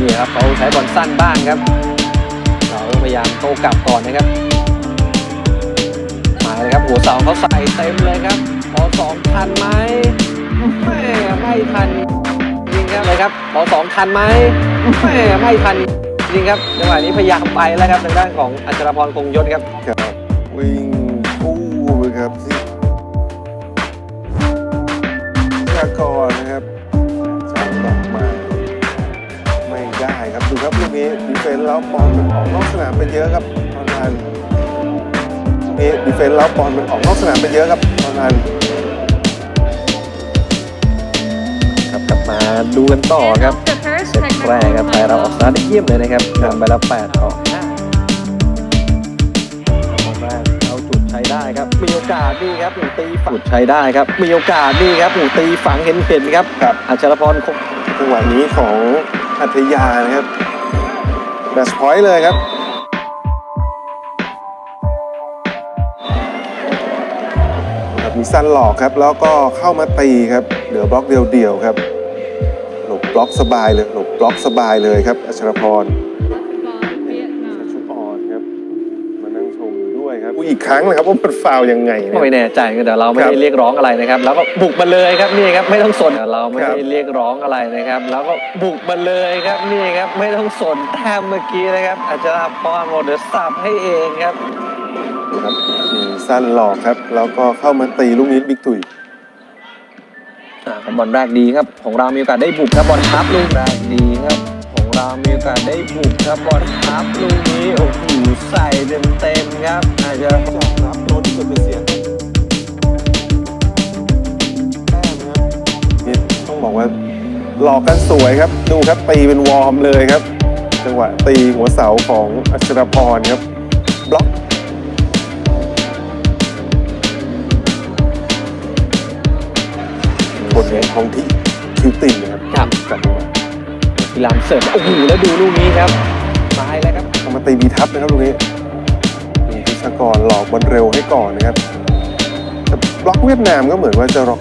นี่ครับเขาใช้บอลสั้นบ้างครับ เราพยายามโต้กลับก่อนนะครับ มาเลยครับหัวเสาเขาใส่เต็มเลยครับ พอสองทันไหมแม่ไม่ทันจริงครับเลยครับพอสองทันไหมแม่ไม่ทันจริงครับจังหวะนี้พยายามไปแล้วครับทางด้านของอัชรพรคงยศครับครับวิ่งกู้ไปครับที่ยากรนะครับ ครับดูครับลูกนี้ดีเฟนส์แล้วบอลมันออกนอกสนามไปเยอะครับตอนนั้นลูกนี้ดีเฟนส์แล้วบอลมันออกนอกสนามไปเยอะครับตอนนั้นครับกลับมาดูกันต่อครับเซตแรกครับไทยเราออกสตาร์ทได้เยี่ยมเลยนะครับนำไปแล้ว8ต่อ5ตอนแรกเอาจุดใช้ได้ครับมีโอกาสนี่ครับหนูตีฝังจุดใช้ได้ครับมีโอกาสนี่ครับหนูตีฝังเห็นเห็นๆครับครับอัชรพรคงจังหวะนี้ของ อัธยานะครับแบสพอยต์เลยครับครับมีสั้นหลอกครับ แล้วก็เข้ามาตีครับ เหลือบล็อกเดียวๆครับ หลบบล็อกสบายเลย หลบบล็อกสบายเลยครับ อัชรพร ครับอุ๊ยอีกครั้งนะครับว่ามันฟาวล์ยังไงนะก็ไม่แน่ใจแต่เราไม่ครัได้บเรียกร้องอะไรนะครับ แล้วก็บุกมาเลยครับนี่ครับไม่ต้องสนเราไม่ครับได้เรียกร้องอะไรนะครับ แล้วก็บุกมาเลยครับนี่ครับไม่ต้องสนแต้มเมื่อกี้นะครับอัชรพรโมเดลสับให้เองครับครับมีสั้นหลอกครับแล้วก็เข้ามาตีลูกนี้บิ๊กตุยอ่าครับบอลแรกดีครับ ของเรามีโอกาสได้บุกครับบอลทับลูกแรกดีครับของ เรา มีโอกาสได้บุกครับบอลทับลูกนี้โอ้โหใส่เต็มเต็มๆครับอาจจะจอกรับโดนจนเป็นเสียงแต้มครับนี่ต้องบอกว่าหลอกกันสวยครับ ดูครับตีเป็นวอร์มเลยครับ จังหวะตีหัวเสาของอัชรพรครับ บล็อกบนของที่คิวตินนะครับครับจับจังหวะ พิลามเสิร์ฟโอ้โหแล้วดูลูกนี้ครับตายแล้วครับเอามาตีบีทับนะครับลูกนี้มีพิชากรหลอกบอลเร็วให้ก่อนนะครับแต่บล็อกเวียดนามก็เหมือนว่าจะล็อก